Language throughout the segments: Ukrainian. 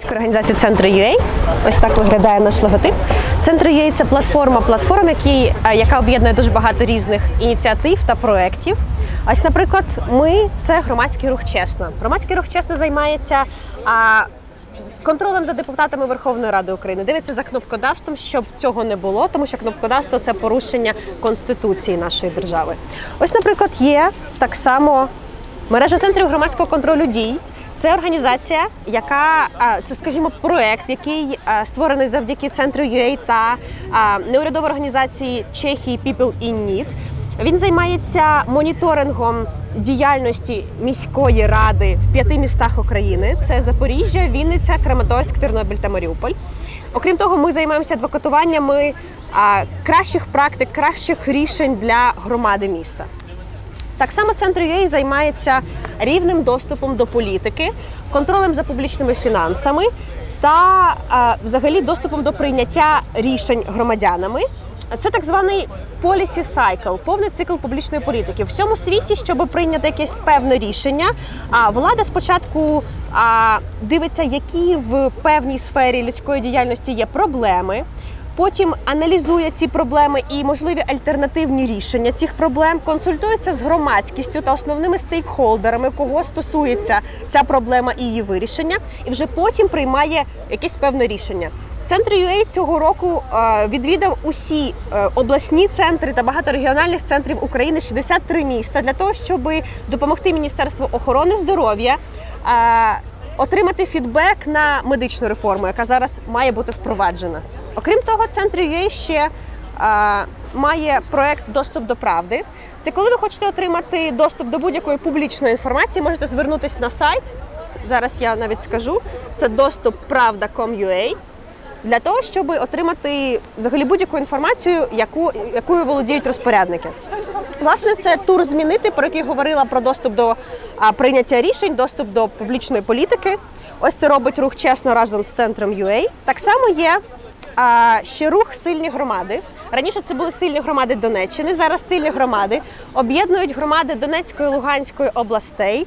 громадської організації Центр UA. Ось так виглядає наш логотип. Центр UA – це платформа, платформ, які, е, яка об'єднує дуже багато різних ініціатив та проєктів. Ось, наприклад, ми це громадський рух чесно. Громадський рух чесно займається а, контролем за депутатами Верховної Ради України. Дивиться за кнопкодавством, щоб цього не було, тому що кнопкодавство це порушення конституції нашої держави. Ось, наприклад, є так само мережа центрів громадського контролю дій. Це організація, яка це, скажімо, проект, який створений завдяки центру UA та неурядової організації Чехії People in Need. Він займається моніторингом діяльності міської ради в п'яти містах України: це Запоріжжя, Вінниця, Краматорськ, Тернопіль та Маріуполь. Окрім того, ми займаємося адвокатуваннями кращих практик, кращих рішень для громади міста. Так само центр UA займається рівним доступом до політики, контролем за публічними фінансами та взагалі доступом до прийняття рішень громадянами. Це так званий policy cycle, повний цикл публічної політики. В всьому світі, щоб прийняти якесь певне рішення, влада спочатку дивиться, які в певній сфері людської діяльності є проблеми. Потім аналізує ці проблеми і можливі альтернативні рішення цих проблем, консультується з громадськістю та основними стейкхолдерами, кого стосується ця проблема і її вирішення, і вже потім приймає якесь певне рішення. Центр UA цього року е, відвідав усі е, обласні центри та багато регіональних центрів України 63 міста для того, щоб допомогти Міністерству охорони здоров'я. е, Отримати фідбек на медичну реформу, яка зараз має бути впроваджена. Окрім того, центр UA ще е, має проект Доступ до правди. Це коли ви хочете отримати доступ до будь-якої публічної інформації, можете звернутися на сайт. Зараз я навіть скажу. Це доступ правда.com.ua для того, щоб отримати взагалі будь-яку інформацію, яку, якою володіють розпорядники. Власне, це тур змінити, про який говорила про доступ до а, прийняття рішень, доступ до публічної політики. Ось це робить рух чесно разом з центром UA. Так само є а, ще рух сильні громади. Раніше це були сильні громади Донеччини. Зараз сильні громади об'єднують громади Донецької і Луганської областей,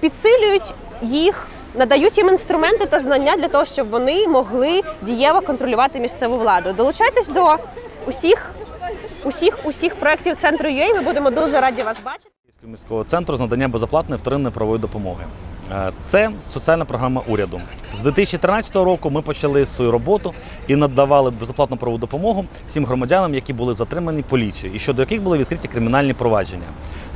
підсилюють їх надають їм інструменти та знання для того, щоб вони могли дієво контролювати місцеву владу. Долучайтесь до усіх, усіх, усіх проєктів центру UA. Ми будемо дуже раді вас бачити. Міського центру з надання безоплатної вторинної правової допомоги. Е, Це соціальна програма уряду. З 2013 року ми почали свою роботу і надавали безоплатну правову допомогу всім громадянам, які були затримані поліцією, і щодо яких були відкриті кримінальні провадження.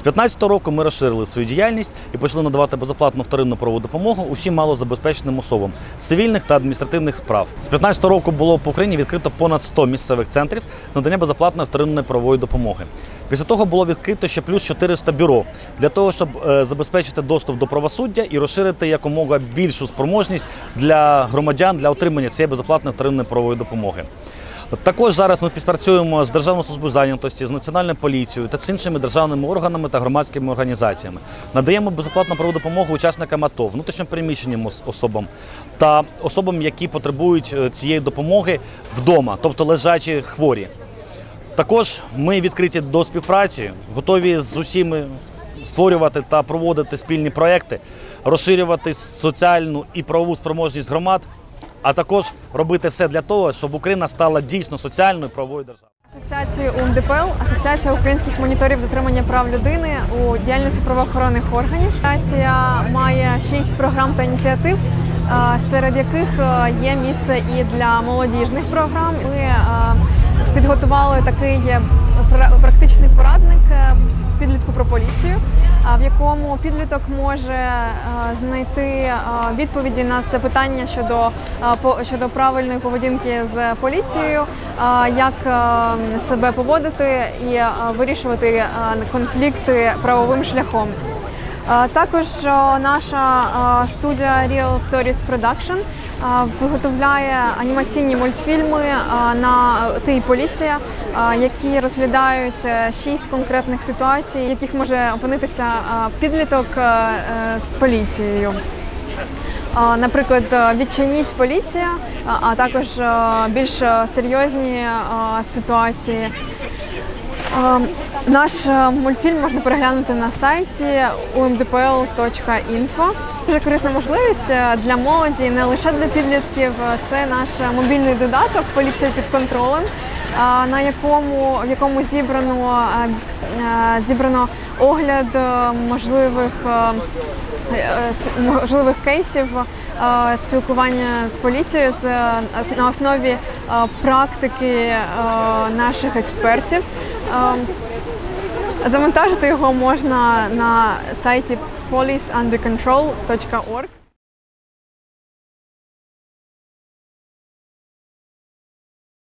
З 2015 року ми розширили свою діяльність і почали надавати безоплатну вторинну правову допомогу усім малозабезпеченим особам з цивільних та адміністративних справ. З 2015 року було по Україні відкрито понад 100 місцевих центрів з надання безоплатної вторинної правової допомоги. Після того було відкрито ще плюс 400 бюро для того, щоб е, забезпечити доступ до правосуддя і розширити якомога більшу спроможність для громадян для отримання цієї безоплатної вторинної правової допомоги. Також зараз ми співпрацюємо з Державною службою зайнятості, з національною поліцією та з іншими державними органами та громадськими організаціями. Надаємо безоплатну правову допомогу учасникам АТО, внутрішньопереміщеним ос- особам та особам, які потребують е, цієї допомоги вдома, тобто лежачі хворі. Також ми відкриті до співпраці, готові з усіми створювати та проводити спільні проекти, розширювати соціальну і правову спроможність громад, а також робити все для того, щоб Україна стала дійсно соціальною правовою державою. Асоціації УНДПЛ, Асоціація українських моніторів дотримання прав людини у діяльності правоохоронних органів. Асоціація має шість програм та ініціатив, серед яких е, є місце і для молодіжних програм. Ми е, підготували такий практичний порадник е, підлітку про поліцію, в якому підліток може е, знайти е, відповіді на запитання щодо, е, щодо правильної поведінки з поліцією, як себе поводити і вирішувати конфлікти правовим шляхом. Також наша студія Real Stories Production виготовляє анімаційні мультфільми на Ти поліція, які розглядають е, шість конкретних ситуацій, в яких може опинитися підліток е, е, з поліцією. Наприклад, відчиніть поліція, а- також більш серйозні ситуації. Е, Наш е, мультфільм можна переглянути на сайті umdpl.info. Дуже корисна можливість е, для молоді, не лише для підлітків. Е, Це наш мобільний додаток Поліція під контролем, на якому в якому зібрано зібрано огляд можливих можливих кейсів спілкування з поліцією на основі практики наших експертів. Е, Завантажити його можна на сайті policeundercontrol.org.